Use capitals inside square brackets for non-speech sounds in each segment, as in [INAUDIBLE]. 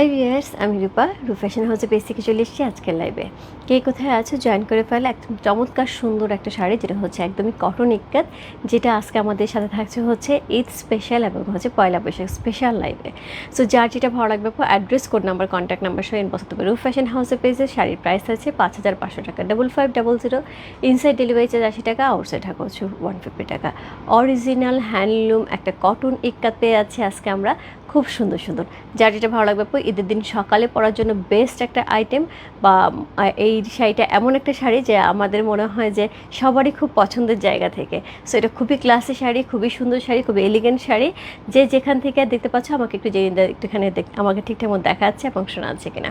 High viewers আমি রূপা রূপেশন হাউসে বেসিকে চলে এসেছি আজকের লাইভে কে কোথায় আছো? জয়েন করে ফেলে। একদম চমৎকার, সুন্দর একটা শাড়ি, যেটা হচ্ছে একদমই কটন ইক্কাত যেটা আজকে আমাদের সাথে থাকছে হচ্ছে ঈদ স্পেশাল এবং হচ্ছে পয়লা বৈশাখ স্পেশাল লাইভে সো যার যেটা ভালো লাগবে address code number contact number সহ ইনবক্স করতে রূপ ফ্যাশন হাউসের পেজে শাড়ির প্রাইস আছে পাঁচ হাজার পাঁচশো টাকা। Double five double zero inside delivery charge আশি টাকা আউটসাইড টাকা হচ্ছে ওয়ান ফিফটি টাকা। অরিজিনাল হ্যান্ডলুম একটা কটন ইক্কাত পেয়ে আছে আজকে আমরা। খুব সুন্দর সুন্দর। যার যেটা ভালো লাগবে ঈদের দিন সকালে পরার জন্য বেস্ট একটা আইটেম বা এই শাড়িটা এমন একটা শাড়ি যে আমাদের মনে হয় যে সবারই খুব পছন্দের জায়গা থেকে। সো এটা খুবই ক্লাসি শাড়ি, খুবই সুন্দর শাড়ি, খুবই এলিগেন্ট শাড়ি। যে যেখান থেকে দেখতে পাচ্ছ, আমাকে একটু যে একটুখানি আমাকে ঠিকঠাক মতো দেখা যাচ্ছে এবং শোনা যাচ্ছে কিনা।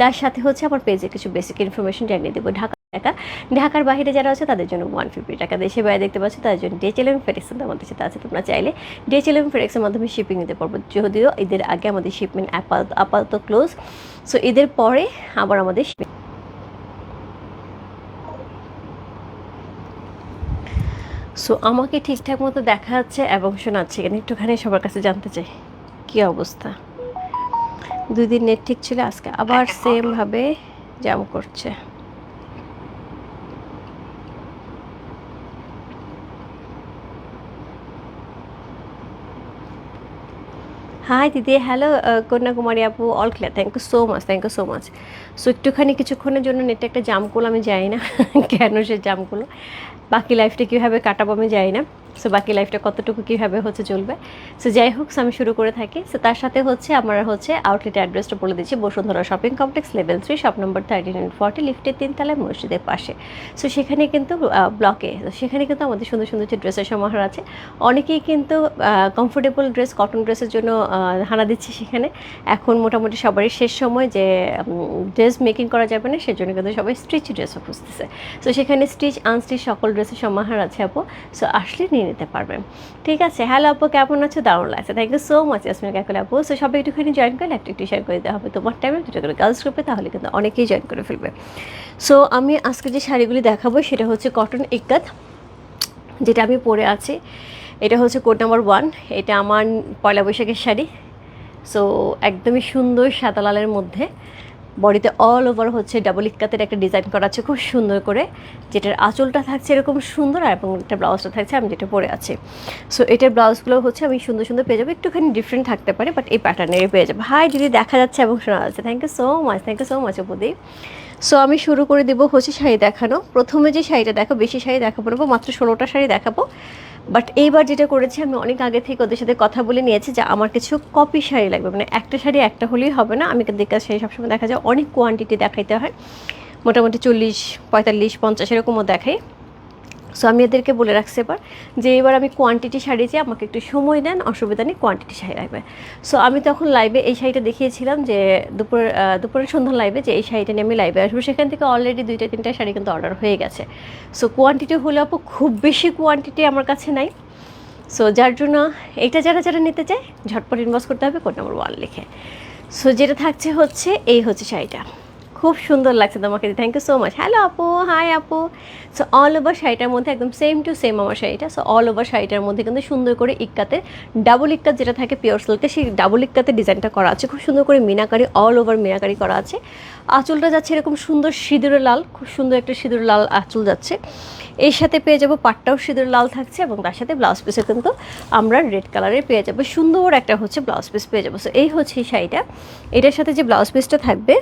তার সাথে হচ্ছে আমার পেজে কিছু বেসিক ইনফরমেশন জানিয়ে দেবো। ঢাকা টাকা ঢাকার বাইরে যারা আছে তাদের জন্য ওয়ান ফিফটি টাকা। দেশে বাইরে দেখতে পাচ্ছ তাদের জন্য ডিএচএল এবং ফেডেক্স আমাদের সাথে আছে। তোমরা চাইলে ডিএচএল এবং ফেডেক্সের মাধ্যমে শিপিং নিতে পারব। যদিও ঈদের আগে আমাদের শিপমেন্ট আপাতত আপাতত ক্লোজ সো ঈদের পরে আবার আমাদের সো আমাকে ঠিকঠাক মতো দেখা যাচ্ছে এবং শোনাচ্ছে। কেন একটুখানি সবার কাছে জানতে চাই কী অবস্থা? দুই দিন নেট ঠিক ছিল আজকে আবার সেমভাবে জাম করছে। হাই দিদি। হ্যালো কন্যাকুমারী আপু all clear thank you so much thank you so much so একটুখানি কিছুক্ষণের জন্য নেটে একটা জাম করল আমি জানি না [LAUGHS] কেন সে জাম বাকি লাইফটা কীভাবে কাটাবো আমি জানি না। সো বাকি লাইফটা কতটুকু কীভাবে হচ্ছে চলবে? সো যাই হোক, আমি শুরু করে থাকি। সো তার সাথে হচ্ছে আমার হচ্ছে আউটলেট অ্যাড্রেসটা বলে দিচ্ছি। Bashundhara shopping complex level three shop number thirty nine forty লিফটের তিনতলায় মসজিদের পাশে। সো সেখানে কিন্তু ব্লকে সেখানে কিন্তু আমাদের সুন্দর সুন্দর যে ড্রেসের সমাহার আছে, অনেকেই কিন্তু কমফোর্টেবল ড্রেস কটন ড্রেসের জন্য হানা দিচ্ছে সেখানে। এখন মোটামুটি সবারই শেষ সময় যে ড্রেস মেকিং করা যাবে না, সেজন্য কিন্তু সবাই স্টিচ ড্রেসও খুঁজতেছে। সো সেখানে স্টিচ আনস্টিচ সকল ড্রেসের সমাহার আছে আপু। সো আসলে নিয়ে নিতে পারবেন ঠিক আছে? হ্যালো আপু, কেমন আছো? দারুণ লাগছে। Thank you so much Yasmin Kakul আপু। সো সবাই একটুখানি জয়েন করলে একটা একটু শেয়ার করে দিতে হবে। তোমার টাইমে দুটো করে গার্লস গ্রুপে তাহলে কিন্তু অনেকেই জয়েন করে ফেলবে। সো আমি আজকে যে শাড়িগুলি দেখাবো, সেটা হচ্ছে কটন ইক্কাত, যেটা আমি পরে আছি। এটা হচ্ছে কোড নাম্বার ওয়ান এটা আমার পয়লা বৈশাখের শাড়ি। সো একদমই সুন্দর সাদা লালের মধ্যে। বডিতে অল ওভার হচ্ছে ডাবল ইক্কাতের একটা ডিজাইন করা আছে খুব সুন্দর করে, যেটার আঁচলটা থাকছে এরকম সুন্দর আর এবং একটা ব্লাউজটা থাকছে, আমি যেটা পরে আছি। সো এটার ব্লাউজগুলো হচ্ছে আমি সুন্দর সুন্দর পেয়ে যাব, একটুখানি ডিফারেন্ট থাকতে পারে বাট এই প্যাটার্নের পেয়ে যাব। হাই দিদি দেখা যাচ্ছে এবং শোনা যাচ্ছে। Thank you so much thank you so much উপদি so আমি শুরু করে দেবো হচ্ছে শাড়ি দেখানো। প্রথমে যে শাড়িটা দেখো বেশি শাড়ি দেখাবো না মাত্র ষোলোটা শাড়ি দেখাবো। বাট এইবার যেটা করেছি, আমি অনেক আগে থেকে ওদের সাথে কথা বলে নিয়েছি যে আমার কিছু কপি শাড়ি লাগবে। মানে একটা শাড়ি একটা হলেই হবে না। আমি দেখে শাড়ি সবসময় দেখা যায় অনেক কোয়ান্টিটি দেখাইতে হয়। মোটামুটি চল্লিশ, পঁয়তাল্লিশ, পঞ্চাশ এরকমও দেখাই। সো আমি এদেরকে বলে রাখছি এবার যে এবার আমি কোয়ান্টিটি শাড়ি চাই আমাকে একটু সময় দেন, অসুবিধা নেই কোয়ান্টিটি শাড়ি লাগবে। সো আমি তখন লাইভে এই শাড়িটা দেখিয়েছিলাম যে দুপুর দুপুরের সন্ধ্যা লাইভে যে এই শাড়িটা নিয়ে আমি লাইভে আসব। সেখান থেকে অলরেডি দুইটা, তিনটা শাড়ি কিন্তু অর্ডার হয়ে গেছে। সো কোয়ান্টিটি হলে আপু খুব বেশি কোয়ান্টিটি আমার কাছে নাই। সো যার জন্য এটা যারা যারা নিতে চায়, ঝটপট ইনভেস্ট করতে হবে কোড নাম্বার ওয়ান লিখে। সো যেটা থাকছে হচ্ছে, এই হচ্ছে শাড়িটা। খুব সুন্দর লাগছে তোমাকে thank you so much hello আপু। হাই আপু। সো অল ওভার শাড়িটার মধ্যে একদম সেম টু সেম আমার শাড়িটা। সো অল ওভার শাড়িটার মধ্যে কিন্তু সুন্দর করে ইক্কাতে ডাবল ইক্কাত যেটা থাকে পিওর সিল্কে সেই ডাবল ইক্কাতে ডিজাইনটা করা আছে। খুব সুন্দর করে মিনাকারি অল ওভার মিনাকারি করা আছে। আঁচলটা যাচ্ছে এরকম সুন্দর সিঁদুরে লাল, খুব সুন্দর একটা সিঁদুর লাল আঁচল যাচ্ছে। এর সাথে পেয়ে যাব পাটটাও সিঁদুর লাল থাকছে এবং তার সাথে ব্লাউজ পিসে কিন্তু আমরা রেড কালারের পেয়ে যাব। সুন্দর একটা হচ্ছে ব্লাউজ পিস পেয়ে যাব। সো এই হচ্ছে শাড়িটা। এটার সাথে যে ব্লাউজ পিসটা থাকবে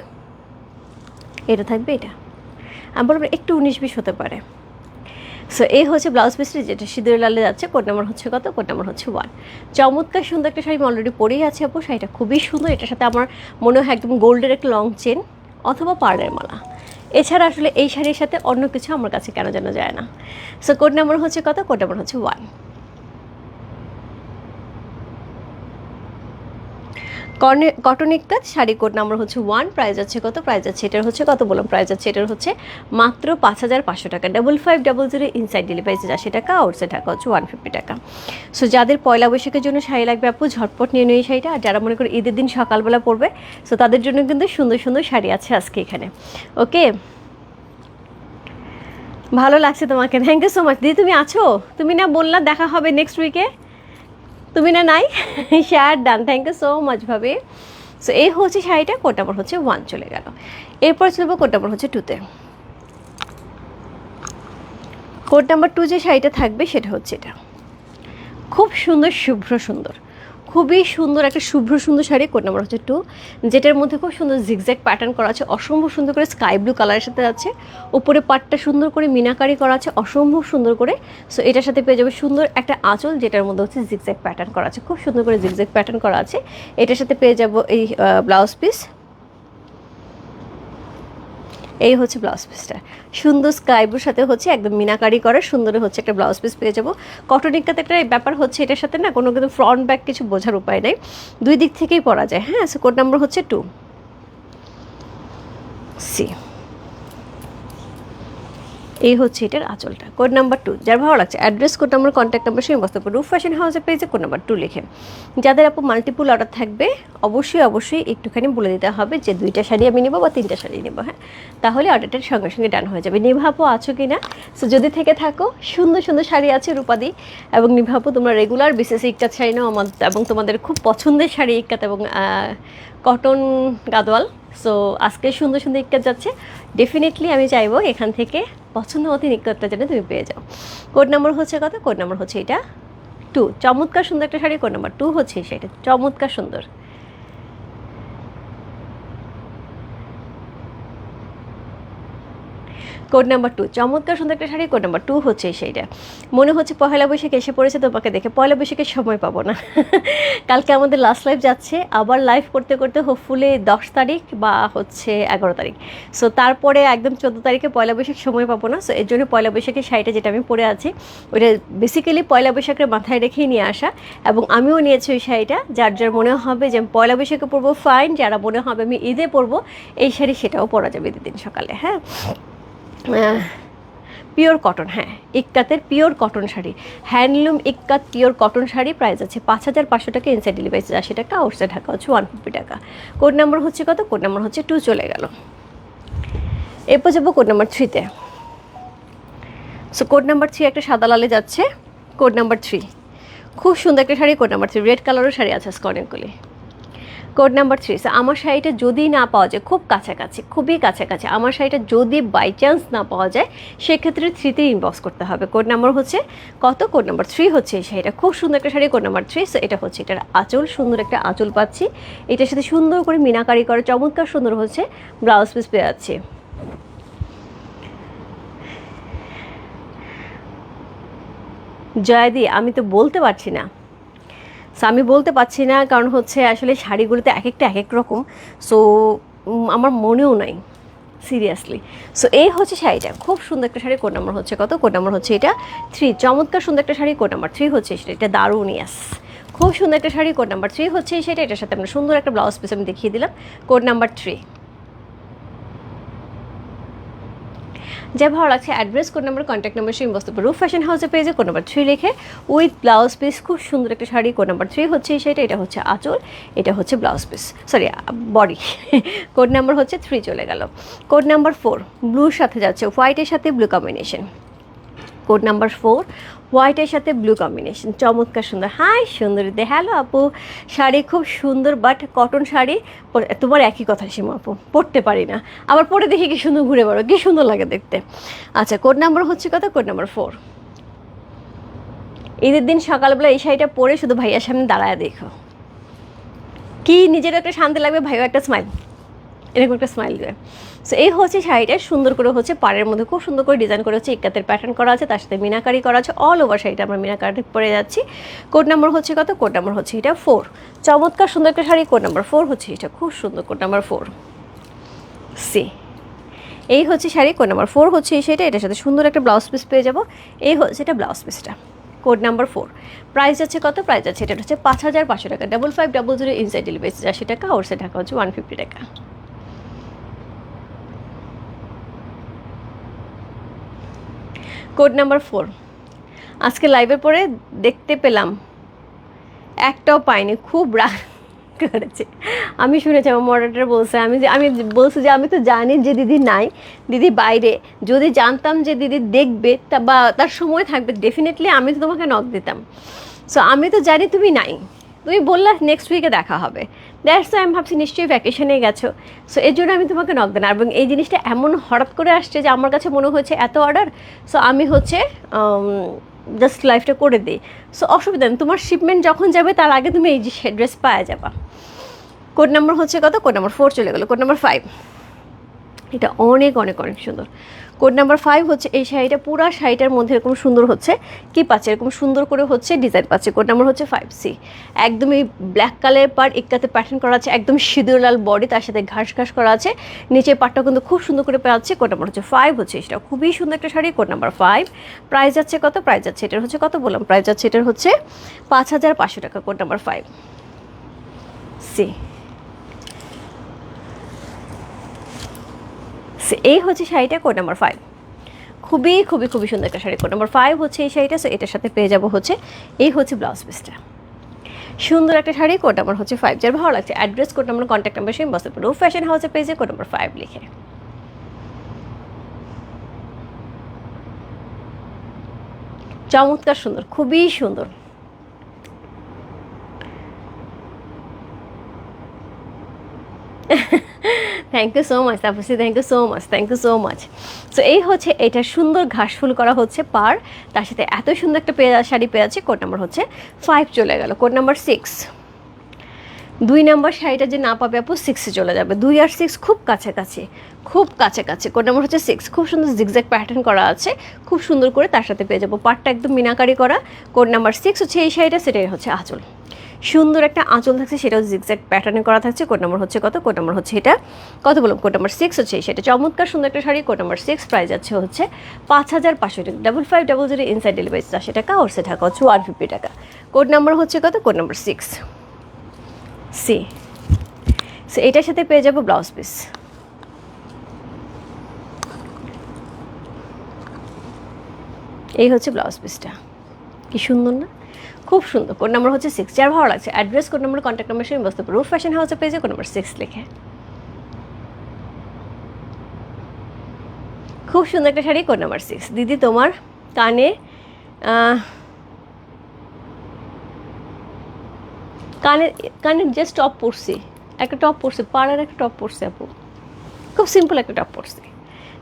এটা থাকবে এটা। আমি বলব একটু উনিশ বিশ হতে পারে। সো এই হচ্ছে ব্লাউজ পিসটি যেটা সিঁদুর লালে যাচ্ছে, কোড নাম্বার হচ্ছে কত, কোড নাম্বার হচ্ছে ওয়ান চমৎকার সুন্দর একটা শাড়ি অলরেডি পরেই আছে আপু, শাড়িটা খুবই সুন্দর, এটার সাথে আমার মনে হয় একদম গোল্ডের একটা লং চেন অথবা পার্লের মালা। এছাড়া আসলে এই শাড়ির সাথে অন্য কিছু আমার কাছে কেন যেন যায় না। সো কোড নাম্বার হচ্ছে কত, কোড নাম্বার হচ্ছে ওয়ান কটন কাজ শাড়ি কোড নাম্বার হচ্ছে ওয়ান, প্রাইস আছে কত? প্রাইস আছে এটার হচ্ছে কত বললাম? প্রাইস আছে এটার হচ্ছে মাত্র পাঁচ হাজার পাঁচশো টাকা। Double five, double zero, inside delivery charge আশি টাকা, আউটসাইড টাকা হচ্ছে ওয়ান ফিফটি টাকা। সো যাদের পয়লা বৈশাখের জন্য শাড়ি লাগবে আপু, ঝটপট নিয়ে নিয়ে শাড়িটা। আর যারা মনে করে ঈদের দিন সকালবেলা পরবে, সো তাদের জন্য কিন্তু সুন্দর সুন্দর শাড়ি আছে আজকে এখানে। ওকে? ভালো লাগছে তোমাকে। থ্যাংক ইউ সো মাচ দিদি, তুমি আছো? তুমি না বললা দেখা হবে নেক্সট উইকে তুমি না নাই? Share done thank you so much ভাবে। সো এই হচ্ছে শাড়িটা কোড নাম্বার হচ্ছে ওয়ান চলে গেল। এরপর চলবো কোড নাম্বার হচ্ছে টুতে কোড নাম্বার টু যে শাড়িটা থাকবে, সেটা হচ্ছে এটা। খুব সুন্দর, শুভ্র সুন্দর। খুবই সুন্দর একটা শুভ্র সুন্দর শাড়ি, কোড নাম্বার হচ্ছে টু যেটার মধ্যে খুব সুন্দর জিগজ্যাগ প্যাটার্ন করা আছে, অসম্ভব সুন্দর করে স্কাই ব্লু কালারের সাথে আছে, উপরে পাটটা সুন্দর করে মিনাকারি করা আছে, অসম্ভব সুন্দর করে সো এটার সাথে পেয়ে যাবে সুন্দর একটা আঁচল, যেটার মধ্যে হচ্ছে জিগজ্যাগ প্যাটার্ন করা আছে, খুব সুন্দর করে জিগজ্যাগ প্যাটার্ন করা আছে, এটার সাথে পেয়ে যাব এই ব্লাউজ পিস এই হচ্ছে ব্লাউজ পিসটা। সুন্দর স্কাই ব্লুর সাথে হচ্ছে একদম মিনাকারি করা সুন্দর হচ্ছে একটা ব্লাউজ পিস পেয়ে যাব। কটন ইকাতে একটা ব্যাপার হচ্ছে এটার সাথে না কোনো কিন্তু ফ্রন্ট ব্যাক কিছু বোঝার উপায় নেই। দুই দিক থেকেই পরা যায় হ্যাঁ? সো কোড নাম্বার হচ্ছে টু সি এই হচ্ছে এটার আঁচলটা। কোড নাম্বার টু যার ভালো লাগছে, address, code number contact number সেই বস্তু রুফ ফ্যাশন হাউসের পেজে কোড নাম্বার টু লিখে। যাদের আপু মাল্টিপুল অর্ডার থাকবে, অবশ্যই অবশ্যই একটুখানি বলে দিতে হবে যে দুইটা শাড়ি আমি নেব বা তিনটা শাড়ি নেব হ্যাঁ? তাহলে অর্ডারটার সঙ্গে সঙ্গে ডান হয়ে যাবে। নিভাপু আছো কি না সো যদি থেকে থাকো, সুন্দর সুন্দর শাড়ি আছে রূপাদি এবং নিভাপু তোমরা রেগুলার বিশেষ ইক্কাত শাড়ি নাও আমার এবং তোমাদের খুব পছন্দের শাড়ি ইক্কাত এবং কটন গাদোয়াল। সো আজকে সুন্দর সুন্দর ইকটা যাচ্ছে। ডেফিনেটলি আমি চাইব এখান থেকে পছন্দ মতো ইকটা যেন তুমি পেয়ে যাও। কোড নাম্বার হচ্ছে কত? কোড নাম্বার হচ্ছে এটা টু চমৎকার সুন্দর একটা শাড়ি কোড নাম্বার টু হচ্ছে সেটা। চমৎকার সুন্দর। কোড নাম্বার টু, চমৎকার সুন্দর একটা শাড়ি, কোড নাম্বার টু হচ্ছে সেইটা মনে হচ্ছে পয়লা বৈশাখ এসে পড়েছে, তোমাকে দেখে পয়লা বৈশাখের সময় পাবো না। [LAUGHS] কালকে আমাদের লাস্ট লাইভ যাচ্ছে, আবার লাইভ করতে করতে হোপফুলি দশ তারিখ বা হচ্ছে এগারো তারিখ। সো তারপরে একদম চোদ্দ তারিখে পয়লা বৈশাখ সময় পাবো না। সো এর জন্য পয়লা বৈশাখের শাড়িটা যেটা আমি পরে আছি ওইটা বেসিক্যালি পয়লা বৈশাখের মাথায় রেখেই নিয়ে আসা। এবং আমিও নিয়েছি ওই শাড়িটা, যার যার মনে হবে যে আমি পয়লা বৈশাখে পরবো ফাইন যারা মনে হবে আমি ঈদে পরবো, এই শাড়ি সেটাও পরা যাবে ঈদের দিন সকালে হ্যাঁ? পিওর কটন হ্যাঁ। ইক্কাতের pure cotton sari. Handloom ikat pure cotton sari price আছে পাঁচ হাজার পাঁচশো টাকা ইনসাইড ডেলিভারি চার্জ আশি টাকা আউটসাইড ঢাকা হচ্ছে ওয়ান ফিফটি টাকা। কোড নাম্বার হচ্ছে কত? কোড নাম্বার হচ্ছে টু চলে গেল। এরপর যাব কোড নাম্বার থ্রিতে সো কোড নাম্বার থ্রি একটা সাদা লালে যাচ্ছে। কোড নাম্বার থ্রি খুব সুন্দর একটা sari code number three red কালারের শাড়ি আছে আজকে অনেকগুলি। কোড নাম্বার থ্রি সো আমার শাড়িটা যদি না পাওয়া যায়, খুব কাছাকাছি, খুবই কাছাকাছি, আমার শাড়িটা যদি বাই চান্স না পাওয়া যায়, সেক্ষেত্রে থ্রিতে ইনবক্স করতে হবে। কোড নাম্বার হচ্ছে, কত? কোড নাম্বার থ্রি হচ্ছে এই শাড়িটা। খুব সুন্দর একটা sari code number three so এটা হচ্ছে, এটার আঁচল, সুন্দর একটা আঁচল পাচ্ছি। এটার সাথে সুন্দর করে মিনাকারি করে, চমৎকার সুন্দর হচ্ছে ব্লাউজ পিস পেয়ে যাচ্ছি। জয়াদি আমি তো বলতে পারছি না। সো আমি বলতে পারছি না, কারণ হচ্ছে আসলে শাড়িগুলোতে এক একটা এক এক রকম সো আমার মনেও নাই সিরিয়াসলি সো এই হচ্ছে শাড়িটা। খুব সুন্দর একটা শাড়ি, কোড নাম্বার হচ্ছে কত? কোড নাম্বার হচ্ছে এটা থ্রি চমৎকার সুন্দর একটা শাড়ি, কোড নাম্বার থ্রি হচ্ছে সেটা। এটা দারুণ ইয়াস খুব সুন্দর একটা শাড়ি, কোড নাম্বার থ্রি হচ্ছে সেটা। এটার সাথে আমরা সুন্দর একটা ব্লাউজ পিস আমি দেখিয়ে দিলাম, কোড নাম্বার থ্রি যা ভালো লাগছে অ্যাড্রেস কোন নম্বর কন্ট্যাক্ট নম্বর সেই বস্তু রুফ ফ্যাশন হাউসে পেজে কোন নম্বর থ্রি লিখে উইথ ব্লাউজ পিস খুব সুন্দর একটা শাড়ি কোড নম্বর থ্রি হচ্ছে সেটা এটা হচ্ছে আঁচল এটা হচ্ছে blouse piece sorry body code number হচ্ছে থ্রি চলে গেল কোড নাম্বার ফোর ব্লুর সাথে যাচ্ছে হোয়াইটের সাথে blue combination code number four হোয়াইটের সাথে ব্লু কম্বিনেশন চমৎকার সুন্দর। হাই, সুন্দরী দে হ্যালো আপু। শাড়ি খুব সুন্দর বাট কটন শাড়ি তোমার একই কথা সীমা আপু। পরতে পারি না। আবার পরে দেখি কি সুন্দর ঘুরে বেড়ো কি সুন্দর লাগে দেখতে। আচ্ছা কোড নাম্বার হচ্ছে কত? কোড নাম্বার ফোর ঈদের দিন সকালবেলা এই শাড়িটা পরে শুধু ভাইয়ার সামনে দাঁড়ায় দেখো। কি, নিজের একটা শান্তি লাগবে? ভাইও একটা স্মাইল এরকম একটা স্মাইল দেবে সো এই হচ্ছে শাড়িটা, সুন্দর করে হচ্ছে পাড়ের মধ্যে খুব সুন্দর করে ডিজাইন করা হচ্ছে ইক্কাতের প্যাটার্ন করা আছে, তার সাথে মিনাকারি করা আছে অল ওভার শাড়িটা আমরা মিনাকারি পরে যাচ্ছি। কোড নাম্বার হচ্ছে কত? কোড নাম্বার হচ্ছে এটা ফোর চমৎকার সুন্দর একটা শাড়ি কোড নাম্বার ফোর হচ্ছে এটা, খুব সুন্দর কোড নাম্বার ফোর সি এই হচ্ছে শাড়ি কোড নাম্বার ফোর হচ্ছে এই শাড়িটা, এটার সাথে সুন্দর একটা ব্লাউজ পিস পেয়ে যাব। এই হচ্ছে এটা ব্লাউজ পিসটা কোড নাম্বার ফোর প্রাইস আছে কত? প্রাইস আছে এটা হচ্ছে পাঁচ হাজার পাঁচশো টাকা। Double five double zero inside delivery আশি টাকা আউটসাইড টাকা হচ্ছে ওয়ান ফিফটি টাকা। Code number four. আজকে লাইভের পরে দেখতে পেলাম, একটাও পাইনি, খুব রাগ করেছে। আমি শুনেছি, আমার মডারেটার বলছে, আমি যে, আমি বলছি যে, আমি তো জানি যে দিদি নাই, দিদি বাইরে। যদি জানতাম যে দিদি দেখবে, তা বা, তার সময় থাকবে। ডেফিনেটলি আমি তো তোমাকে নক দিতাম। সো আমি তো জানি তুমি নাই। তুমি বললা নেক্সট উইকে দেখা হবে। দ্যাটস আমি ভাবছি নিশ্চয়ই ভ্যাকেশনে গেছো। সো এর জন্য আমি তোমাকে নক দেন। এবং এই জিনিসটা এমন হঠাৎ করে আসছে যে আমার কাছে মনে হচ্ছে এত অর্ডার সো আমি হচ্ছে জাস্ট লাইফটা করে দিই। সো অসুবিধা নেই। তোমার শিপমেন্ট যখন যাবে, তার আগে তুমি এই ড্রেস পাওয়া যাবা। কোড নাম্বার হচ্ছে কত? কোড নাম্বার ফোর চলে গেলো। কোড নাম্বার ফাইভ এটা অনেক অনেক অনেক সুন্দর। কোড নাম্বার ফাইভ হচ্ছে এই শাড়িটা, পুরো শাড়িটার মধ্যে এরকম সুন্দর হচ্ছে। কি পাচ্ছে? এরকম সুন্দর করে হচ্ছে ডিজাইন পাচ্ছে। কোড নাম্বার হচ্ছে ফাইভ সি একদমই ব্ল্যাক কালারের পার একটাতে প্যাটার্ন করা আছে, একদম সিঁদুর লাল বডি তার সাথে ঘাস ঘাস করা আছে। নিচের পাটটা কিন্তু খুব সুন্দর করে পাচ্ছে। কোড নাম্বার হচ্ছে ফাইভ হচ্ছে এটা। খুবই সুন্দর একটা sari, code number five price যাচ্ছে কত? প্রাইস যাচ্ছে, এটার হচ্ছে কত বললাম? প্রাইস যাচ্ছে, এটার হচ্ছে পাঁচ হাজার পাঁচশো টাকা, কোড নাম্বার ফাইভ সি এই হচ্ছে শাড়িটা কোড নাম্বার ফাইভ খুবই খুবই খুবই সুন্দর একটা শাড়ি কোড নাম্বার ফাইভ হচ্ছে এই শাড়িটা সো এটার সাথে পেয়ে যাব হচ্ছে এই হচ্ছে ব্লাউজ পিসটা সুন্দর একটা শাড়ি কোড নাম্বার হচ্ছে ফাইভ যার ভালো লাগছে। Address code number contact number সেই বসে রুফ ফ্যাশন হাউসের পেজে কোড নাম্বার ফাইভ লিখে। চমৎকার সুন্দর, খুবই সুন্দর। Thank you so much Tapsi thank you so much thank you so much so এই হচ্ছে এটা সুন্দর ঘাস ফুল করা হচ্ছে পার। তার সাথে এত সুন্দর একটা পেয়ে শাড়ি পেয়ে আছে। কোড নাম্বার হচ্ছে ফাইভ চলে গেল। কোড নাম্বার সিক্স দুই নাম্বার শাড়িটা যে না পাবে আপু সিক্সে চলে যাবে। দুই আর সিক্স খুব কাছাকাছি খুব কাছাকাছি। কোড নাম্বার হচ্ছে সিক্স খুব সুন্দর জিগজ্যাগ প্যাটার্ন করা আছে। খুব সুন্দর করে তার সাথে পেয়ে যাব। পাটটা একদম মিনাকারি করা। কোড নাম্বার সিক্স হচ্ছে এই শাড়িটা, সেটাই হচ্ছে আঁচল। সুন্দর একটা আঁচল থাকছে, সেটাও জিগজ্যাগ প্যাটার্নে করা থাকছে। কোড নাম্বার হচ্ছে কত? কোড নাম্বার হচ্ছে এটা। কত বললাম? কোড নাম্বার সিক্স হচ্ছে সেটা চমৎকার সুন্দর একটা sari. Code number six price আছে হচ্ছে পাঁচ হাজার পাঁচশো টাকা। Double five double zero inside delivery চারশো টাকা ওর সে টাকা হচ্ছে ওয়ান ফিফটি টাকা। কোড নাম্বার হচ্ছে কত? Code number six see so এটার সাথে পেয়ে যাব ব্লাউজ পিস এই হচ্ছে ব্লাউজ পিসটা কি সুন্দর না? খুব সুন্দর। কোড নাম্বার হচ্ছে সিক্স যার ভালো লাগছে। Address code number contact number সঙ্গে বসতে। পারো ফ্যাশন হাউসের পেজে কোড নাম্বার সিক্স লিখে। খুব সুন্দর একটা শাড়ি কোড নাম্বার সিক্স দিদি, তোমার কানে আহ, কানে কানে জাস্ট টপ পরছি একটা টপ পরছি পাড়ার একটা টপ পরছি আপু। খুব সিম্পল একটা টপ পরছি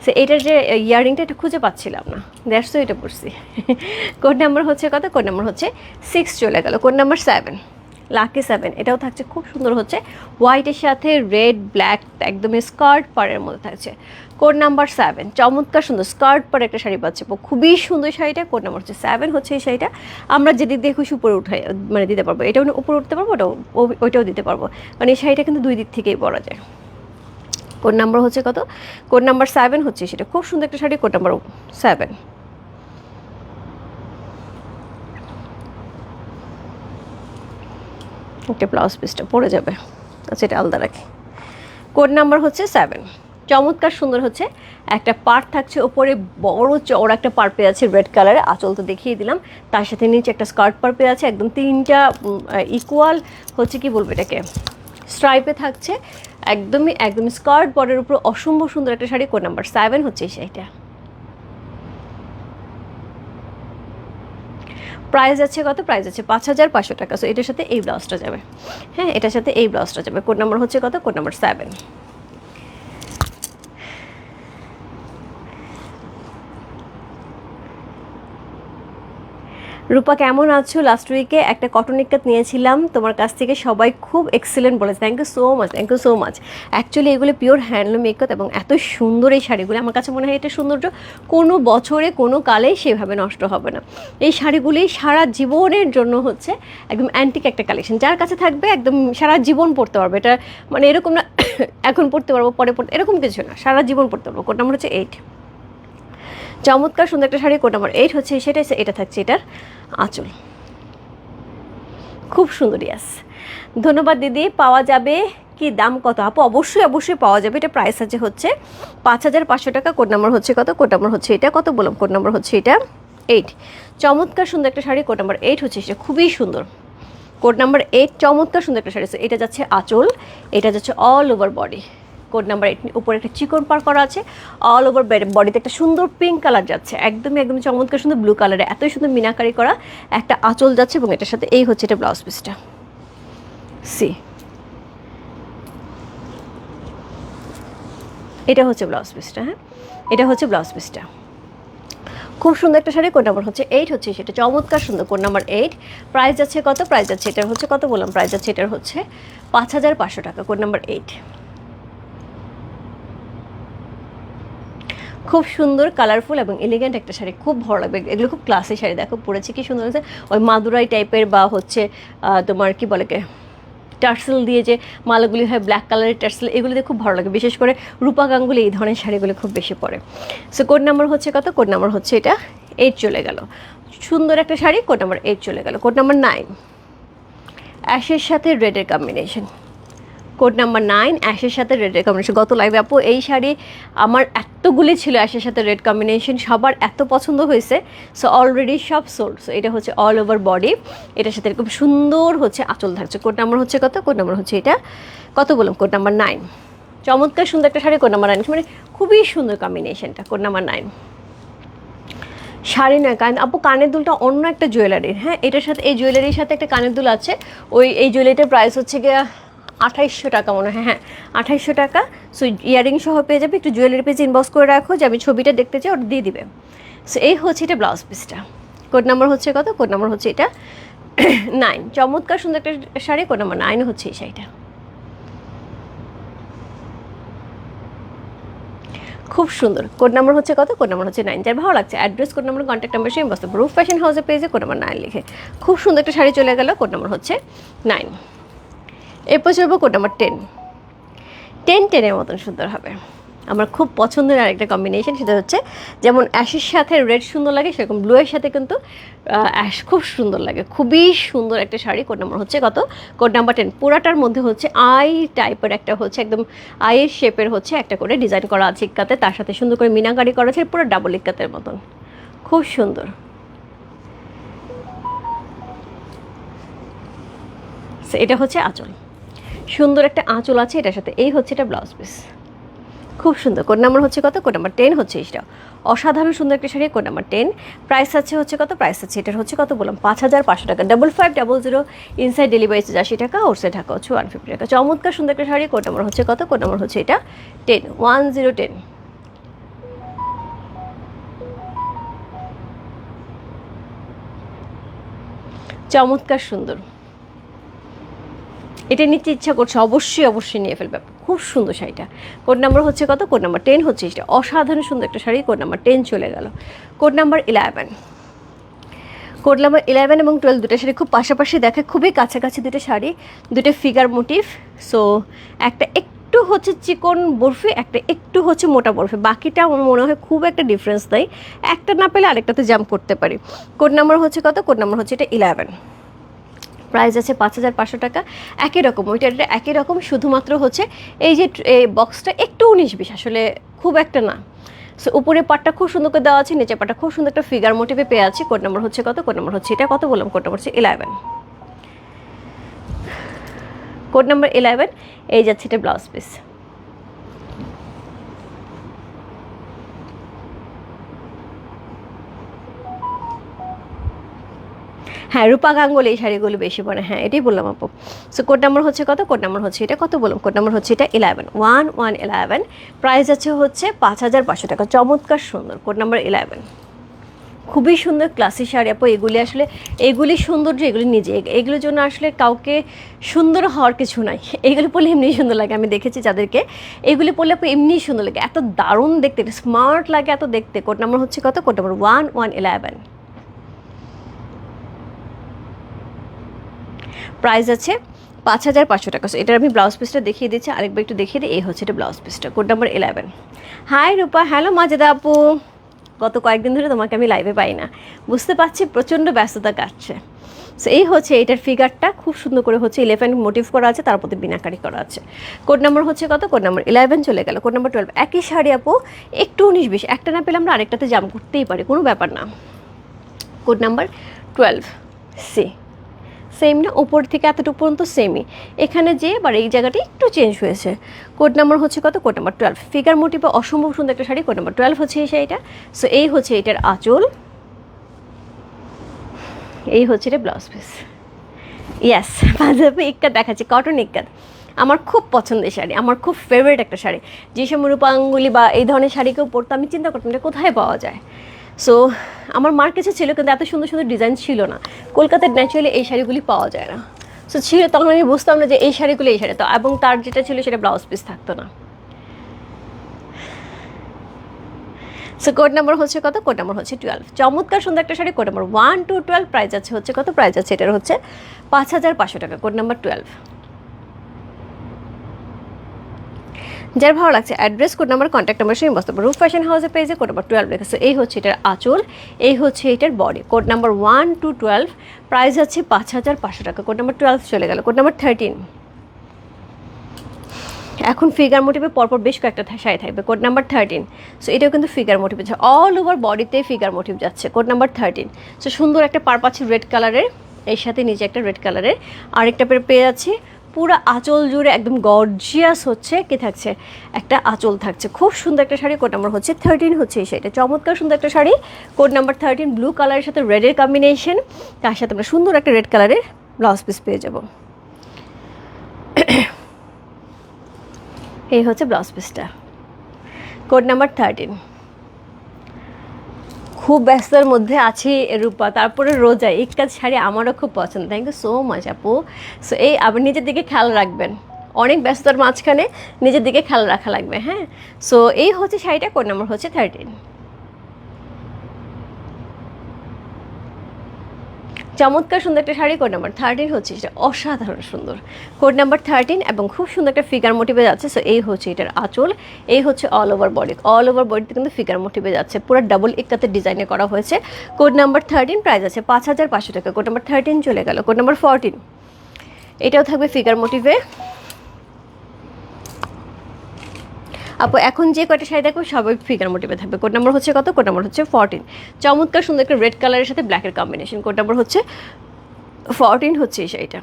সে এটার যে ইয়ারিংটা এটা খুঁজে পাচ্ছিলাম না। তো এটা পড়ছি। কোড নাম্বার হচ্ছে কত? কোড নাম্বার হচ্ছে সিক্স চলে গেল। Code number seven lucky seven এটাও থাকছে খুব সুন্দর হচ্ছে। হোয়াইটের সাথে রেড ব্ল্যাক একদমই স্কার্ট পাড়ের মধ্যে থাকছে। কোড নাম্বার সেভেন চমৎকার সুন্দর স্কার্ট পাড়ে একটা শাড়ি পাচ্ছে খুবই সুন্দর শাড়িটা, কোড নাম্বার হচ্ছে সেভেন হচ্ছে এই শাড়িটা। আমরা যেদিক দিয়ে খুশি উপরে উঠাই মানে দিতে পারব। এটাও উপরে উঠতে পারব, ওটাও ওইটাও দিতে পারব। মানে এই শাড়িটা কিন্তু দুই দিক থেকেই পরা যায়। কোড নাম্বার হচ্ছে কত? কোড নাম্বার সেভেন হচ্ছে সেটা। খুব সুন্দর একটা শাড়ি, কোড নাম্বার সেভেন একটা ব্লাউজ পিসটা পরে যাবে। আচ্ছা এটা আলাদা রাখি। কোড নাম্বার হচ্ছে সেভেন চমৎকার সুন্দর হচ্ছে। একটা পার্ট থাকছে ওপরে, বড় চওড়া একটা পার পেয়ে আছে রেড কালারে আঁচল তো দেখিয়ে দিলাম। তার সাথে নিচে একটা স্কার্ট পার পেয়ে আছে একদম তিনটা ইকুয়াল হচ্ছে কি বলব এটাকে? স্ট্রাইপে থাকছে। একদমই একদম স্কার্ট বর্ডের উপর অসম্ভব সুন্দর একটা শাড়ি। কোড নাম্বার সেভেন হচ্ছে শাড়িটা। প্রাইস আছে কত? প্রাইস আছে পাঁচ হাজার পাঁচশো টাকা। সো এটার সাথে এই ব্লাউজটা যাবে। হ্যাঁ এটার সাথে এই ব্লাউজটা যাবে। কোড নাম্বার হচ্ছে কত? কোড নাম্বার সেভেন রূপা, কেমন আছো? লাস্ট উইকে একটা কটন ইকাত নিয়েছিলাম। তোমার কাছ থেকে সবাই খুব এক্সেলেন্ট বলেছে। Thank you so much thank you so much actually এগুলো পিওর হ্যান্ডলুম ইকাত এবং এত সুন্দর এই শাড়িগুলো। আমার কাছে মনে হয় এটা সৌন্দর্য কোনো বছরে, কোনো কালেই সেভাবে নষ্ট হবে না। এই শাড়িগুলি সারা জীবনের জন্য হচ্ছে একদম অ্যান্টিক একটা কালেকশন যার কাছে থাকবে একদম সারা জীবন পড়তে পারবে। এটা মানে এরকম না, [COUGHS] এখন পড়তে পারব, পরে পড়তে এরকম কিছু না। সারা জীবন পড়তে পারব। কোড নাম্বার হচ্ছে এইট চমৎকার সুন্দর একটা শাড়ি কোড নাম্বার এইট হচ্ছে সেটা এটা থাকছে এটার আঁচল। খুব সুন্দর ইয়াস ধন্যবাদ দিদি, পাওয়া যাবে কি দাম কত? আপু, অবশ্যই অবশ্যই পাওয়া যাবে। এটা প্রাইস আছে হচ্ছে পাঁচ হাজার পাঁচশো টাকা, কোড নাম্বার হচ্ছে কত? কোড নাম্বার হচ্ছে এটা, কত বললাম? কোড নাম্বার হচ্ছে এটা এইট চমৎকার সুন্দর একটা শাড়ি কোড নাম্বার এইট হচ্ছে, সেটা খুবই সুন্দর। কোড নাম্বার এইট চমৎকার সুন্দর একটা শাড়ি এটা যাচ্ছে আঁচল, এটা যাচ্ছে all over body code number eight উপরে একটা চিকন পার করা আছে। অল ওভার বডিতে একটা সুন্দর পিঙ্ক কালার যাচ্ছে। একদমই একদম চমৎকার, সুন্দর ব্লু কালারে এতই সুন্দর মিনাকারি করা একটা আঁচল যাচ্ছে এবং এটার সাথে এই হচ্ছে এটা ব্লাউজ পিসটা সি এটা হচ্ছে ব্লাউজ পিসটা হ্যাঁ? এটা হচ্ছে ব্লাউজ পিসটা খুব সুন্দর একটা শাড়ি, কোড নাম্বার হচ্ছে এইট, হচ্ছে সেটা চমৎকার সুন্দর, কোড নাম্বার এইট। প্রাইস যাচ্ছে কত? প্রাইস যাচ্ছে এটার হচ্ছে কত বললাম? প্রাইস যাচ্ছে এটার হচ্ছে পাঁচ হাজার পাঁচশো টাকা, কোড নাম্বার এইট। খুব সুন্দর কালারফুল এবং এলিগেন্ট একটা শাড়ি। খুব ভালো লাগবে। এগুলো খুব ক্লাসি শাড়ি। দেখো, পরেছে কি সুন্দর আছে ওই মাদুরাই টাইপের বা হচ্ছে তোমার কি বলে কে টার্সেল দিয়ে যে মালাগুলি হয় ব্ল্যাক কালারের টার্সেল এগুলোতে খুব ভালো লাগে। বিশেষ করে রূপা গাঙ্গুলি এই ধরনের শাড়িগুলো খুব বেশি পরে। সো কোড নাম্বার হচ্ছে কত? কোড নাম্বার হচ্ছে এটা এইট চলে গেল। সুন্দর একটা শাড়ি কোড নাম্বার এইট চলে গেল। কোড নাম্বার নাইন অ্যাশের সাথে রেডের কম্বিনেশন কোড নাম্বার নাইন, অ্যাশের সাথে রেডের কম্বিনেশন গত লাইভে আপু, এই শাড়ি আমার এতগুলি ছিল অ্যাশের সাথে রেড কম্বিনেশন সবার এত পছন্দ হয়েছে। সো অলরেডি সব সোল্ড সো এটা হচ্ছে অল ওভার বডি এটার সাথে এরকম সুন্দর হচ্ছে আঁচল থাকছে। কোড নাম্বার হচ্ছে কত? কোড নাম্বার হচ্ছে এটা। কত বললাম? Code number nine. চমৎকার সুন্দর একটা শাড়ি, কোড নাম্বার নাইন। মানে খুবই সুন্দর কম্বিনেশনটা কোড নাম্বার নাইন। শাড়ি না, কান আপু, কানের দুলটা অন্য একটা জুয়েলারির হ্যাঁ? এটার সাথে, এই জুয়েলারির সাথে একটা কানের দুল আছে। ওই, এই জুয়েলারিটার প্রাইস হচ্ছে গিয়ে আঠাইশশো টাকা মনে হয় হ্যাঁ আঠাইশশো টাকা। সো ইয়ারিং সহ পেয়ে যাবে, একটু জুয়েলারি পেজ ইনবক্স করে রাখো যে আমি ছবিটা দেখতে চাই, ওটা দিয়ে দিবে। সো এই হচ্ছে এটা ব্লাউজ পিসটা কোড নাম্বার হচ্ছে কত? কোড নাম্বার হচ্ছে এটা [CLEARS THROAT] নাইন চমৎকার সুন্দর একটা শাড়ি কোড নাম্বার নাইন হচ্ছে এই শাড়িটা। খুব সুন্দর। কোড নাম্বার হচ্ছে কত? কোড নাম্বার হচ্ছে নাইন যার ভালো লাগছে address code number contact number same বসতে। রুফ ফ্যাশন হাউসে পেজে কোড নাম্বার নাইন লিখে। খুব সুন্দর একটা শাড়ি চলে গেল কোড নাম্বার হচ্ছে নাইন এরপর চলবো কোড নাম্বার টেন টেন টেনের মতন সুন্দর হবে। আমার খুব পছন্দের আরেকটা কম্বিনেশন সেটা হচ্ছে যেমন অ্যাশের সাথে রেড সুন্দর লাগে, সেরকম ব্লুয়ের সাথে কিন্তু অ্যাশ খুব সুন্দর লাগে। খুবই সুন্দর একটা শাড়ি। কোড নাম্বার হচ্ছে কত? কোড নাম্বার টেন পুরাটার মধ্যে হচ্ছে আই টাইপের একটা হচ্ছে একদম আইয়ের শেপের হচ্ছে একটা করে ডিজাইন করা আছে ইক্কাতে। তার সাথে সুন্দর করে মিনাকারি করা আছে, পুরো ডাবল ইক্কাতের মতন। খুব সুন্দর। এটা হচ্ছে আঁচল। সুন্দর একটা আঁচল আছে, এটার সাথে এই হচ্ছে এটা ব্লাউজ পিস খুব সুন্দর। কোড নাম্বার হচ্ছে কত? কোড নাম্বার টেন হচ্ছে এটা অসাধারণ সুন্দর একটা sari, code number ten price আছে হচ্ছে কত? প্রাইস আছে, এটার হচ্ছে কত বললাম? পাঁচ হাজার পাঁচশো টাকা। Double five double zero inside delivery charge আশি টাকা আউটসাইড ঢাকা হচ্ছে ওয়ান ফিফটি টাকা। চমৎকার সুন্দর একটা শাড়ি, কোড নাম্বার হচ্ছে কত? কোড নাম্বার হচ্ছে এটা টেন ওয়ান জিরো টেন চমৎকার সুন্দর। এটা নিতে ইচ্ছা করছে, অবশ্যই অবশ্যই নিয়ে ফেলবে। খুব সুন্দর শাড়িটা। কোড নাম্বার হচ্ছে কত? কোড নাম্বার টেন হচ্ছে এটা অসাধারণ সুন্দর একটা শাড়ি, কোড নাম্বার টেন চলে গেল। Code number eleven. Code number eleven এবং টুয়েলভ দুটো শাড়ি খুব পাশাপাশি দেখে, খুবই কাছাকাছি দুটো শাড়ি, দুটো ফিগার মোটিভ সো একটা একটু হচ্ছে চিকন বরফি, একটা একটু হচ্ছে মোটা বরফি। বাকিটা আমার মনে হয় খুব একটা ডিফারেন্স নেই। একটা না পেলে আরেকটাতে জাম্প করতে পারি। কোড নাম্বার হচ্ছে কত? কোড নাম্বার হচ্ছে এটা ইলেভেন। প্রাইস আছে পাঁচ হাজার পাঁচশো টাকা। একই রকম ওইটা একই রকম, শুধুমাত্র হচ্ছে এই যে এই বক্সটা একটু উনিশ বিশ, আসলে খুব একটা না। সো উপরে পাটটা খুব সুন্দর করে দেওয়া আছে নিচে পাটটা খুব সুন্দর একটা ফিগার মোটিভে পেয়ে আছে। কোড নম্বর হচ্ছে কত? কোড নম্বর হচ্ছে এটা, কত বললাম? কোড নম্বর হচ্ছে ইলেভেন কোড নম্বর ইলেভেন এই যাচ্ছে এটা ব্লাউজ পিস হ্যাঁ রূপা গাঙ্গুলি এই শাড়িগুলো বেশি পরে। হ্যাঁ এটাই বললাম আপু। সো কোড নাম্বার হচ্ছে কত? কোড নাম্বার হচ্ছে এটা কত বললাম? কোড নাম্বার হচ্ছে এটা eleven one one eleven price আছে হচ্ছে পাঁচ হাজার পাঁচশো টাকা। চমৎকার সুন্দর। কোড নাম্বার ইলেভেন খুবই সুন্দর ক্লাসি শাড়ি আপু। এগুলি আসলে, এগুলি সৌন্দর্য এগুলি নিজে। এগুলোর জন্য আসলে কাউকে সুন্দর হওয়ার কিছু নাই। এগুলো পরলে এমনি সুন্দর লাগে। আমি দেখেছি যাদেরকে। এগুলি পরলে আপু এমনি সুন্দর লাগে। এত দারুণ দেখতে স্মার্ট লাগে এত দেখতে। কোড নাম্বার হচ্ছে কত? Code number one one eleven price আছে পাঁচ হাজার পাঁচশো টাকা। So, এটার আমি ব্লাউজ পিসটা দেখিয়ে দিচ্ছি আরেকবার একটু দেখিয়ে দিই এই হচ্ছে এটা ব্লাউজ পিসটা code number eleven hi Rupa. Hello Majeda আপু। গত কয়েকদিন ধরে তোমাকে আমি লাইভে পাই না। বুঝতে পারছি প্রচণ্ড ব্যস্ততা কাটছে। সো এই হচ্ছে এটার ফিগারটা খুব সুন্দর করে হচ্ছে ইলেভেন মোটিভ করা আছে তার মধ্যে বিনাকারি করা আছে। কোড নাম্বার হচ্ছে কত? কোড নাম্বার ইলেভেন চলে গেল। কোড নাম্বার টুয়েলভ একই শাড়ি আপু একটু উনিশ বিশ। একটা না পেলে আমরা আরেকটাতে জাম করতেই পারি কোনো ব্যাপার না। Code number twelve see same না ওপর থেকে এতটুকু পর্যন্ত সেমই এখানে যে, এবার এই জায়গাটা একটু চেঞ্জ হয়েছে। কোড নাম্বার হচ্ছে কত? কোড নাম্বার টুয়েলভ ফিগার মোটিভে অসম্ভব সুন্দর একটা শাড়ি কোড নাম্বার টুয়েলভ হচ্ছে এই শাড়িটা। সো এই হচ্ছে এটার আঁচল। এই হচ্ছে এটা blouse piece yes Panjabi ikat দেখাচ্ছি কটন ইক্কাত আমার খুব পছন্দের শাড়ি, আমার খুব ফেভারিট একটা শাড়ি। যে রূপাঙ্গুলি বা এই ধরনের শাড়ি কেউ পরতো, আমি চিন্তা করতাম এটা কোথায় পাওয়া যায়? সো আমার মার্কেটে ছিল, কিন্তু এত সুন্দর সুন্দর ডিজাইন ছিল না। কলকাতার ন্যাচারালি এই শাড়িগুলি পাওয়া যায় না। সো ছিল, তখন আমি বুঝতাম না যে এই শাড়িগুলি এই শাড়ি। তো, এবং তার যেটা ছিল, সেটা ব্লাউজ পিস থাকতো না। সো কোড নাম্বার হচ্ছে কত? কোড নাম্বার হচ্ছে টুয়েলভ চমৎকার সুন্দর একটা sari code number one two twelve price আছে হচ্ছে কত? প্রাইস আছে, এটার হচ্ছে পাঁচ হাজার পাঁচশো টাকা কোড নাম্বার টুয়েলভ যার ভালো লাগছে address code number contact number সেই বস্তু রুফ ফ্যাশন হাউসে পেয়েছে কোড নাম্বার টুয়েলভ রেখেছে এই হচ্ছে এটার আঁচল, এই হচ্ছে এটার body code number one two twelve price আছে পাঁচ হাজার পাঁচশো টাকা। কোড নাম্বার টুয়েলভ চলে গেল। কোড নাম্বার থার্টিন এখন ফিগার মোটিভে পরপর বেশ কয়েকটা শাড়ি থাকবে। কোড নাম্বার থার্টিন সো এটাও কিন্তু ফিগার মোটিভ আছে অল ওভার বডিতে ফিগার মোটিভ যাচ্ছে। কোড নাম্বার থার্টিন সো সুন্দর একটা পার পাচ্ছে রেড কালারের এর সাথে নিচে একটা রেড কালারের আরেকটা পেয়ে যাচ্ছি পুরো আঁচল জুড়ে একদম গর্জিয়াস হচ্ছে, কি থাকছে? একটা আঁচল থাকছে। খুব সুন্দর একটা শাড়ি কোড নাম্বার হচ্ছে থার্টিন হচ্ছে শাড়িটা। চমৎকার সুন্দর একটা sari code number thirteen blue কালারের সাথে রেডের কম্বিনেশন তার সাথে আমরা সুন্দর একটা রেড কালারের ব্লাউজ পিস পেয়ে যাব। [COUGHS] এই হচ্ছে ব্লাউজ পিসটা কোড নাম্বার থার্টিন খুব ব্যস্তর মধ্যে আছি রূপা, তারপরে রোজা, এই কাজ শাড়ি আমারও খুব পছন্দ। থ্যাংক ইউ সো মাচ আপু। সো এই আপনি নিজের দিকে খেয়াল রাখবেন। অনেক ব্যস্তর মাঝখানে নিজের দিকে খেয়াল রাখা লাগবে হ্যাঁ? সো এই হচ্ছে শাড়িটা কোন নাম্বার হচ্ছে থার্টিন চমৎকার সুন্দর একটা শাড়ি কোড নাম্বার থার্টিন হচ্ছে সেটা অসাধারণ সুন্দর। কোড নাম্বার থার্টিন এবং খুব সুন্দর একটা ফিগার মোটিভে যাচ্ছে সো এই হচ্ছে এটার আঁচল। এই হচ্ছে all over body all over বডিতে কিন্তু ফিগার মোটিভে যাচ্ছে। পুরো ডাবল ইকাতে ডিজাইনে করা হয়েছে। কোড নাম্বার থার্টিন প্রাইস আছে পাঁচ হাজার পাঁচশো টাকা। কোড নাম্বার থার্টিন চলে গেল। কোড নাম্বার ফোরটিন এটাও থাকবে ফিগার মোটিভে আপু, এখন যে কয়টা শাড়ি দেখো সবাই ফিগার মোটিভে থাকবে। কোড নাম্বার হচ্ছে কত? কোড নাম্বার হচ্ছে ফোরটিন চমৎকার, সুন্দর একটা রেড কালারের সাথে ব্ল্যাকের কম্বিনেশন কোড নাম্বার হচ্ছে ফোরটিন হচ্ছে এই শাড়িটা।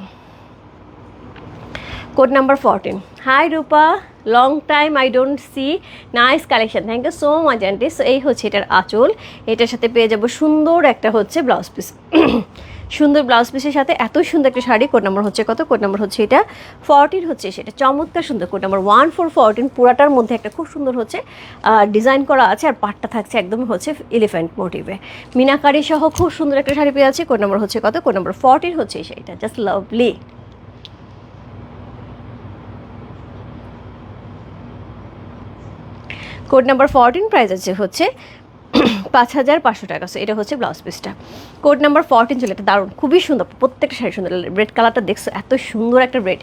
Code number fourteen hi Rupa. Long time I don't see nice collection thank you so much aunty so এই হচ্ছে এটার আঁচল। এটার সাথে পেয়ে যাব সুন্দর একটা হচ্ছে ব্লাউজ পিস সুন্দর ব্লাউজ পিসের সাথে এত সুন্দর একটা শাড়ি, কোড নাম্বার হচ্ছে কত? কোড নাম্বার হচ্ছে এটা ফোরটিন হচ্ছে সেটা। চমৎকার সুন্দর code number one four fourteen পুরাটার মধ্যে একটা খুব সুন্দর হচ্ছে ডিজাইন করা আছে আর পাটটা থাকছে একদম হচ্ছে এলিফ্যান্ট মোটিভে মিনাকারি সহ খুব সুন্দর একটা শাড়ি পেয়ে আছে কোড নাম্বার হচ্ছে কত? কোড নাম্বার ফোরটিন হচ্ছে শাড়িটা just lovely code number fourteen price আছে হচ্ছে পাঁচ হাজার পাঁচশো টাকা। সো এটা হচ্ছে ব্লাউজ পিসটা কোড নাম্বার ফোরটিন চলে এটা দারুণ, খুবই সুন্দর, প্রত্যেকটা শাড়ি সুন্দর। রেড কালারটা দেখছ, এত সুন্দর একটা রেড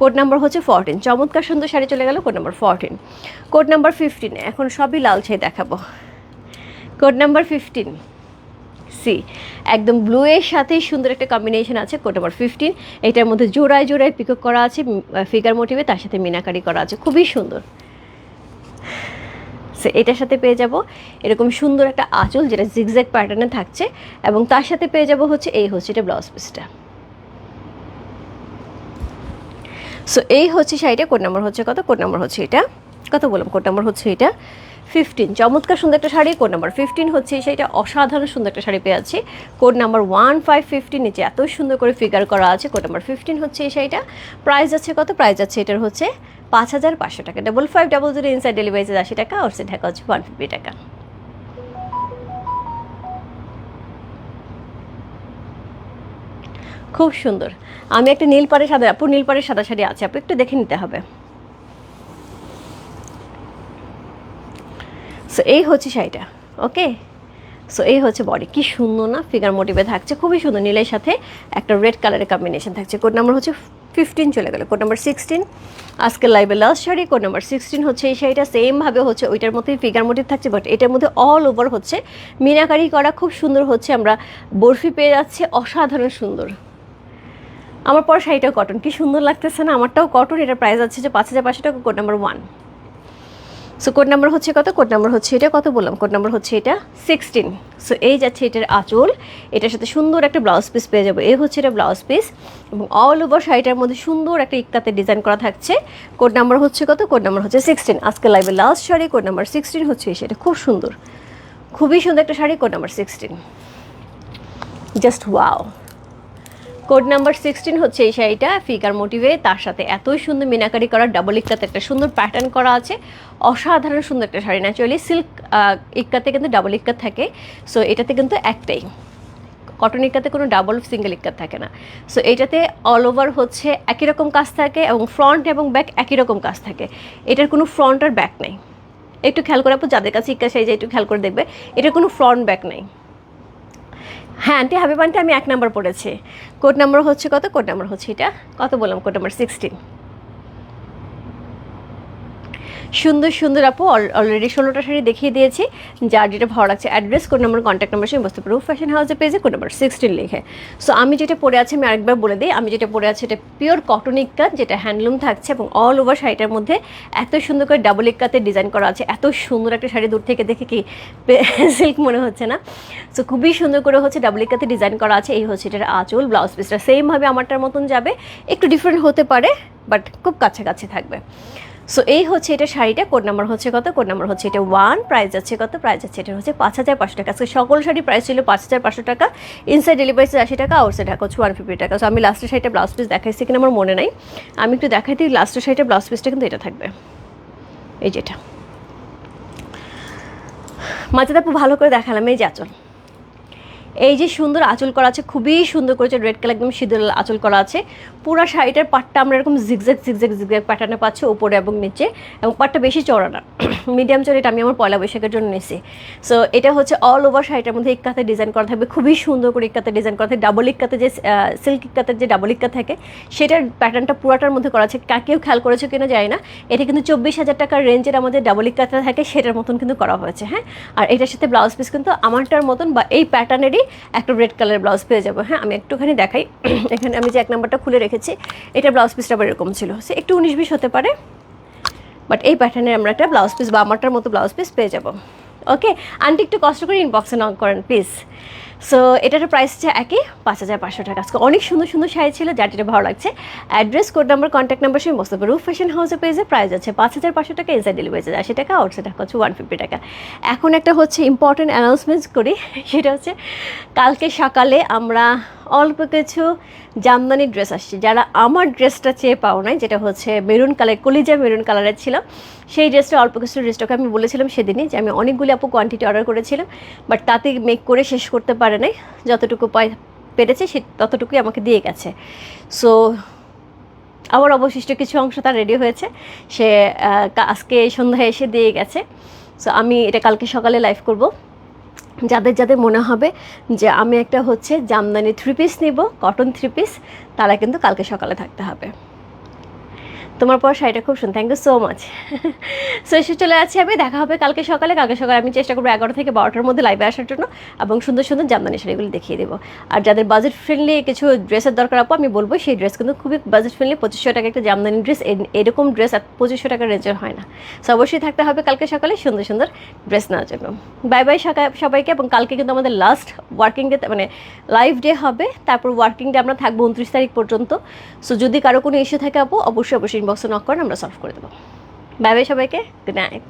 কোড নাম্বার হচ্ছে ফোরটিন চমৎকার সুন্দর শাড়ি চলে গেল code number fourteen code number fifteen এখন সবই লাল ছাই দেখাবো। কোড নাম্বার ফিফটিন সি একদম ব্লু এর সাথেই সুন্দর একটা কম্বিনেশন আছে কোড নাম্বার ফিফটিন এটার মধ্যে জোড়ায় জোড়ায় পিকক করা আছে ফিগার মোটিভে তার সাথে মিনাকারি করা আছে, খুবই সুন্দর। সো এটার সাথে পেয়ে যাব এরকম সুন্দর একটা আঁচল যেটা জিগজ্যাগ প্যাটার্নে থাকছে এবং তার সাথে পেয়ে যাব হচ্ছে এই হচ্ছে এটা ব্লাউজ পিসটা সো এই হচ্ছে শাড়িটা, কোড নাম্বার হচ্ছে কত? কোড নাম্বার হচ্ছে এটা। কত বললাম? কোড নাম্বার হচ্ছে এটা? ফিফটিন চমৎকার সুন্দর একটা শাড়ি, কোড নাম্বার ফিফটিন হচ্ছে শাড়িটা। অসাধারণ সুন্দর একটা শাড়ি পেয়ে আছি code number one five fifteen নিচে এত সুন্দর করে ফিগার করা আছে। কোড নাম্বার ফিফটিন হচ্ছে এই শাড়িটা। প্রাইস আছে কত? প্রাইস আছে এটার হচ্ছে পাঁচ হাজার পাঁচশো টাকা double five double zero inside delivery charge আশি টাকা আউটসাইড ঢাকা হচ্ছে ওয়ান ফিফটি টাকা। খুব সুন্দর। আমি একটা নীল পাড়ে সাদা আপু নীল পাড়ে সাদা শাড়ি আছে, আপু একটু দেখে নিতে হবে। সো এই হচ্ছে শাড়িটা ওকে সো এই হচ্ছে বডি কি সুন্দর না ফিগার মোটিভে থাকছে, খুবই সুন্দর, নীলের সাথে একটা রেড কালারের কম্বিনেশন থাকছে। কোড নাম্বার হচ্ছে ফিফটিন চলে গেল, কোড নাম্বার সিক্সটিন আজকের লাইভে last sari, code number sixteen হচ্ছে এই শাড়িটা সেমভাবে হচ্ছে ওইটার মধ্যেই ফিগার মোটিভ থাকছে বাট এটার মধ্যে অল ওভার হচ্ছে। মিনাকারি করা খুব সুন্দর হচ্ছে, আমরা বরফি পেয়ে যাচ্ছে, অসাধারণ সুন্দর। আমার পর শাড়িটাও কটন কি সুন্দর লাগতেছে না, আমারটাও কটন এটা প্রাইস আছে যে পাঁচ হাজার পাঁচশো টাকা, code number one so code number হচ্ছে কত? কোড নাম্বার হচ্ছে এটা কত বললাম? কোড নাম্বার হচ্ছে এটা সিক্সটিন সো এই যাচ্ছে এটার আঁচল। এটার সাথে সুন্দর একটা ব্লাউজ পিস পেয়ে যাব। এই হচ্ছে এটা ব্লাউজ পিস এবং অল ওভার শাড়িটার মধ্যে সুন্দর একটা ইকতাতে ডিজাইন করা থাকছে। কোড নাম্বার হচ্ছে কত? কোড নাম্বার হচ্ছে সিক্সটিন আজকে লাইভে last sari code number sixteen হচ্ছে সেটা খুব সুন্দর। খুবই সুন্দর একটা sari code number sixteen just wow code number sixteen হচ্ছে এই শাড়িটা, ফিগার মোটিভে। তার সাথে এতই সুন্দর মিনাকারি করা ডাবল ইক্কাতে একটা সুন্দর প্যাটার্ন করা আছে। অসাধারণ সুন্দর একটা শাড়ি ন্যাচুরালি সিল্ক ইক্কাতে কিন্তু ডাবল ইক্কাত থাকে। সো এটাতে কিন্তু একটাই। কটন ইক্কাতে কোনো ডাবল সিঙ্গেল ইক্কাত থাকে না। সো এটাতে অল ওভার হচ্ছে একই রকম কাজ থাকে এবং ফ্রন্ট এবং ব্যাক একই রকম কাজ থাকে। এটার কোনো ফ্রন্ট আর ব্যাক নেই। একটু খেয়াল করে যাদের কাছে ইক্কা শাড়ি সাইজে একটু খেয়াল করে দেখবে। এটার কোনো ফ্রন্ট ব্যাক নেই। হ্যাঁ আন্টি, হাবিব আন্টি, আমি এক নাম্বার পড়েছি। কোড নাম্বার হচ্ছে কত? কোড নাম্বার হচ্ছে এটা। কত বললাম? কোড নাম্বার সিক্সটিন সুন্দর সুন্দর আপু অলরেডি ষোলোটা শাড়ি দেখিয়ে দিয়েছি। যার যেটা ভালো লাগছে address code number contact number সঙ্গে বসতে পারব ফ্যাশন হাউসের পেজে কোড নম্বর সিক্সটিন লিখে। সো আমি যেটা পরে আছি, আমি আরেকবার বলে দিই। আমি যেটা পরে আছি, এটা পিওর কটন ইক্কাত যেটা হ্যান্ডলুম থাকছে এবং অল ওভার শাড়িটার মধ্যে এত সুন্দর করে ডাবল ইক্কাতে ডিজাইন করা আছে। এত সুন্দর একটা শাড়ি দূর থেকে দেখে কি সিল্ক [LAUGHS] মনে হচ্ছে না। সো খুবই সুন্দর করে হচ্ছে ডাবল ইক্কাতে ডিজাইন করা আছে। এই হচ্ছে এটার আঁচল ব্লাউজ পিসটা সেমভাবে আমারটার মতন যাবে। একটু ডিফারেন্ট হতে পারে বাট খুব কাছাকাছি থাকবে। সো এই হচ্ছে এটা শাড়িটা। কোড নাম্বার হচ্ছে কত? কোড নাম্বার হচ্ছে এটা ওয়ান প্রাইস আছে কত? প্রাইস আছে এটা হচ্ছে পাঁচ হাজার পাঁচশো টাকা। আজকে সকল শাড়ি প্রাইস ছিল পাঁচ হাজার পাঁচশো টাকা। ইনসাইড ডেলিভারি আশি টাকা আউটসাইড টাকা হচ্ছে ওয়ান ফিফটি টাকা। সো আমি লাস্টের শাড়িটা ব্লাউজ পিস দেখাইছি কিনা আমার মনে নাই। আমি একটু দেখাই দিই লাস্টের শাড়িটা ব্লাউজ পিসটা কিন্তু এটা থাকবে। এই যেটা মাঝে আপু ভালো করে দেখালাম। এই যে আচল। এই যে সুন্দর আঁচল করা আছে, খুবই সুন্দর করেছে রেড কালার একদম সিঁদুর আঁচল করা আছে। পুরো শাড়িটার পাটটা আমরা এরকম জিগজ্যাগ জিগজ্যাগ জিগজ্যাগ প্যাটার্নে পাচ্ছি উপরে এবং নিচে, এবং পাটটা বেশি চড়া না। [COUGHS] মিডিয়াম চড়া এটা আমি আমার পয়লা বৈশাখের জন্য নিয়েছি সো এটা হচ্ছে অল ওভার শাড়িটার মধ্যে ইক্কাতে ডিজাইন করা থাকবে, খুবই সুন্দর করে ইক্কাতে ডিজাইন করা থাকে ডাবল ইক্কাতে যে সিল্ক ইক্কাতের যে ডাবল ইক্কা থাকে, সেটার প্যাটার্নটা পুরাটার মধ্যে করা আছে। কাকেও খেয়াল করেছে কিনা যায় না। এটা কিন্তু চব্বিশ হাজার টাকার রেঞ্জের আমাদের ডাবল ইক্কাতে থাকে, সেটার মতন কিন্তু করা হয়েছে হ্যাঁ? আর এটার সাথে ব্লাউজ পিস কিন্তু আমারটার মতন বা এই প্যাটার্নেরই একটা রেড কালার ব্লাউজ পেয়ে যাব। হ্যাঁ আমি একটুখানি দেখাই। [CLEARS THROAT] এখানে আমি যে এক নাম্বারটা খুলে রেখেছি, এটা ব্লাউজ পিসটা আবার এরকম ছিল। সে একটু উনিশ বিশ হতে পারে বাট এই প্যাটার্নে আমরা একটা ব্লাউজ পিস বা আমারটার মতো ব্লাউজ পিস পেয়ে যাব। ওকে আন্টি একটু কষ্ট করে ইনবক্সে নক করেন প্লিজ সো এটার প্রাইস হচ্ছে একই, পাঁচ হাজার পাঁচশো টাকা। আজকে অনেক সুন্দর সুন্দর শাড়ি ছিল, যার যেটা ভালো লাগছে। Address code number contact number সেই মোস্তফা রুফ ফ্যাশন হাউসে পেয়েছে প্রাইস আছে পাঁচ হাজার পাঁচশো টাকা ইনসাইড ডেলিভারি চার্জ আশি টাকা আউটসাইড টাকা হচ্ছে ওয়ান ফিফটি টাকা। এখন একটা হচ্ছে ইম্পর্টেন্ট অ্যানাউন্সমেন্ট করি, [LAUGHS] সেটা হচ্ছে কালকে সকালে আমরা অল্প কিছু জামদানি ড্রেস আসছে। যারা আমার ড্রেসটা চেয়ে পাও নাই, যেটা হচ্ছে মেরুন কালার, কলিজা মেরুন কালারের ছিল, সেই ড্রেসটা অল্প কিছু ড্রেসটাকে আমি বলেছিলাম সেদিনই যে আমি অনেকগুলি আপু কোয়ান্টিটি অর্ডার করেছিলাম বাট তাতে মেক করে শেষ করতে পারে নাই। যতটুকু পাই পেরেছে, সে ততটুকুই আমাকে দিয়ে গেছে। সো আবার অবশিষ্ট কিছু অংশ তার রেডি হয়েছে। সে আজকে সন্ধ্যায় এসে দিয়ে গেছে। সো আমি এটা কালকে সকালে লাইভ করব। যাদের যাদের মনে হবে যে আমি একটা হচ্ছে জামদানি থ্রি পিস নিব কটন থ্রি পিস তারা কিন্তু কালকে সকালে থাকতে হবে। তোমার পর শাড়িটা খুব সুন্দর thank you so much so এসে চলে আছি আমি, দেখা হবে কালকে সকালে কালকে সকালে আমি চেষ্টা করব এগারো থেকে বারোটার মধ্যে লাইভে আসার জন্য এবং সুন্দর সুন্দর জামদানি শাড়িগুলো দেখিয়ে দেবো। আর যাদের বাজেট ফ্রেন্ডলি কিছু ড্রেসের দরকার, আপু, আমি বলব সেই ড্রেস কিন্তু খুবই বাজেট ফ্রেন্ডলি পঁচিশশো টাকা একটা জামদানি ড্রেস এরকম ড্রেস পঁচিশশো টাকার রেঞ্জের হয় না। সো অবশ্যই থাকতে হবে কালকে সকালে সুন্দর সুন্দর ড্রেস নেওয়ার জন্য। বাই বাই সবাইকে এবং কালকে কিন্তু আমাদের লাস্ট ওয়ার্কিং ডে মানে লাইভ ডে হবে। তারপর ওয়ার্কিং ডে আমরা থাকব উনত্রিশ তারিখ পর্যন্ত। সো যদি কারও কোনো ইস্যু থাকে, আপু, অবশ্যই অবশ্যই ইনবক্সে নক করেন আমরা সলভ করে দেবো। বাই বাই সবাইকে গুড নাইট